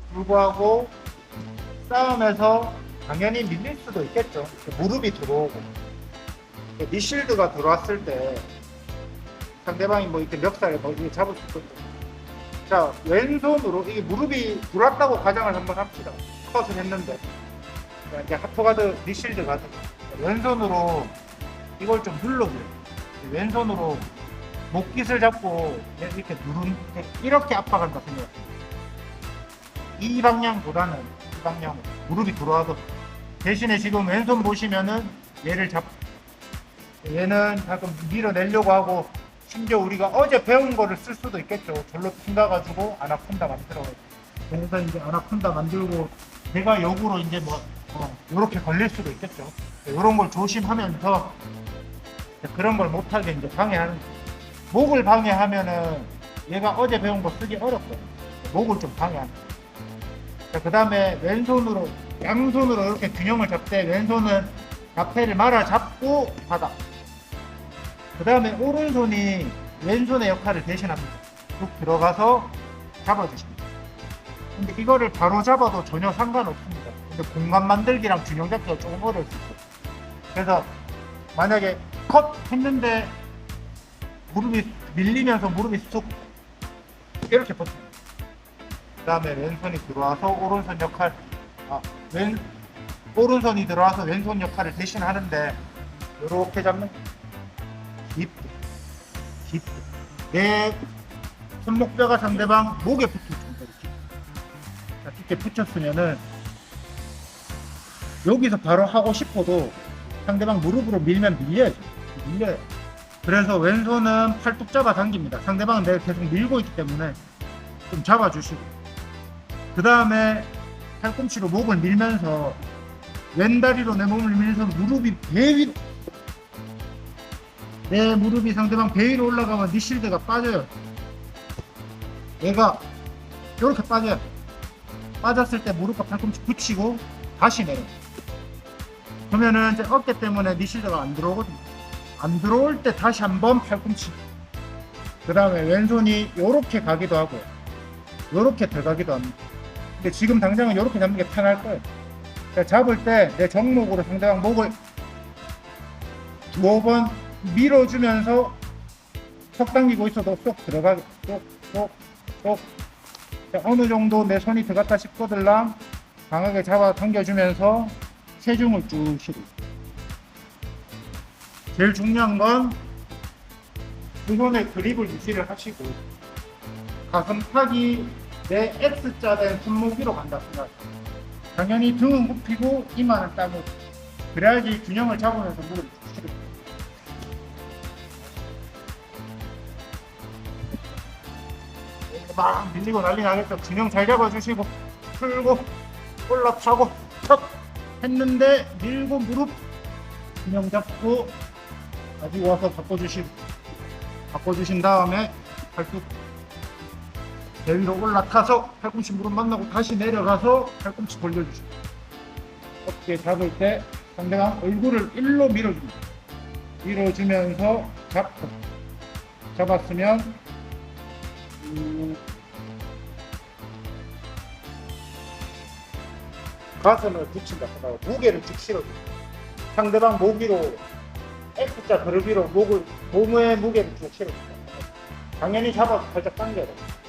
불구하고 싸움에서 당연히 밀릴 수도 있겠죠. 무릎이 들어오고 니실드가 들어왔을 때 상대방이 뭐 이렇게 멱살에 뭐 이렇게 잡을 수 있거든요. 자 왼손으로 이게 무릎이 들어왔다고 가정을 한번 합시다. 컷을 했는데 자, 이제 하프가드 니실드 가드 왼손으로 이걸 좀 눌러줘요. 왼손으로 목깃을 잡고 이렇게 누른 이렇게 압박한다 생각해요. 이 방향보다는 이 방향 무릎이 들어와도 대신에 지금 왼손 보시면은 얘를 잡 얘는 가끔 밀어내려고 하고 심지어 우리가 어제 배운 거를 쓸 수도 있겠죠. 절로 푼다 가지고 아나콘다 만들어. 그래서 이제 아나콘다 만들고 내가 역으로 이제 뭐 어, 이렇게 걸릴 수도 있겠죠. 이런 걸 조심하면서 그런 걸 못하게 이제 방해하는. 거예요. 목을 방해하면은 얘가 어제 배운 거 쓰기 어렵거든요. 목을 좀 방해하는. 그 다음에 왼손으로 양손으로 이렇게 균형을 잡되 왼손은 앞에를 말아 잡고 바닥. 그 다음에 오른손이 왼손의 역할을 대신합니다. 쭉 들어가서 잡아주십니다. 근데 이거를 바로 잡아도 전혀 상관없습니다. 근데 공간 만들기랑 균형 잡기가 조금 어려울 수 있어요. 그래서 만약에 컷 했는데 무릎이 밀리면서 무릎이 쑥 이렇게 버팁니다. 그 다음에 왼손이 들어와서 오른손 역할, 아, 왼, 오른손이 들어와서 왼손 역할을 대신 하는데, 이렇게 잡는, 깊게, 깊게. 내 손목뼈가 상대방 목에 붙을 정도로 깊게. 자, 깊게 붙였으면은, 여기서 바로 하고 싶어도 상대방 무릎으로 밀면 밀려야죠. 밀려요. 그래서 왼손은 팔뚝 잡아 당깁니다. 상대방은 내가 계속 밀고 있기 때문에 좀 잡아주시고. 그 다음에 팔꿈치로 목을 밀면서 왼다리로 내 몸을 밀면서 무릎이 배 위로 내 무릎이 상대방 배 위로 올라가면 니 실드가 빠져요. 얘가 이렇게 빠져요. 빠졌을 때 무릎과 팔꿈치 붙이고 다시 내려. 그러면은 이제 어깨 때문에 니 실드가 안 들어오거든요. 안 들어올 때 다시 한번 팔꿈치. 그 다음에 왼손이 이렇게 가기도 하고, 이렇게 들어가기도 합니다. 근데 지금 당장은 이렇게 잡는 게 편할 거예요. 그러니까 잡을 때 내 정목으로 상대방 목을 두어 번 밀어주면서 속 당기고 있어도 쏙 들어가게, 쏙, 쏙, 쏙. 자, 어느 정도 내 손이 들어갔다 싶거들랑 강하게 잡아 당겨주면서 체중을 쭉 실어. 제일 중요한 건 두 손의 그립을 유지를 하시고 가슴팍이 내 X자 된 위로 간다 생각. 당연히 등은 굽히고 이마는 따고 그래야지 균형을 잡으면서 무릎을 치고. 막 밀리고 난리 나겠죠. 균형 잘 잡아주시고 풀고 올라타고 척 했는데 밀고 무릎 균형 잡고 가지고 와서 바꿔주시고 바꿔주신 다음에 팔뚝 배 위로 올라타서 팔꿈치 무릎 만나고 다시 내려가서 팔꿈치 돌려주시고 어깨 잡을 때 상대방 얼굴을 일로 밀어줍니다. 밀어주면서 잡고 잡았으면 음, 가슴을 붙인다. 무게를 쭉 실어줍니다. 상대방 목 위로 X자 그룹 위로 목을 몸의 무게를 쭉 실어줍니다. 당연히 잡아서 살짝 당겨야 됩니다.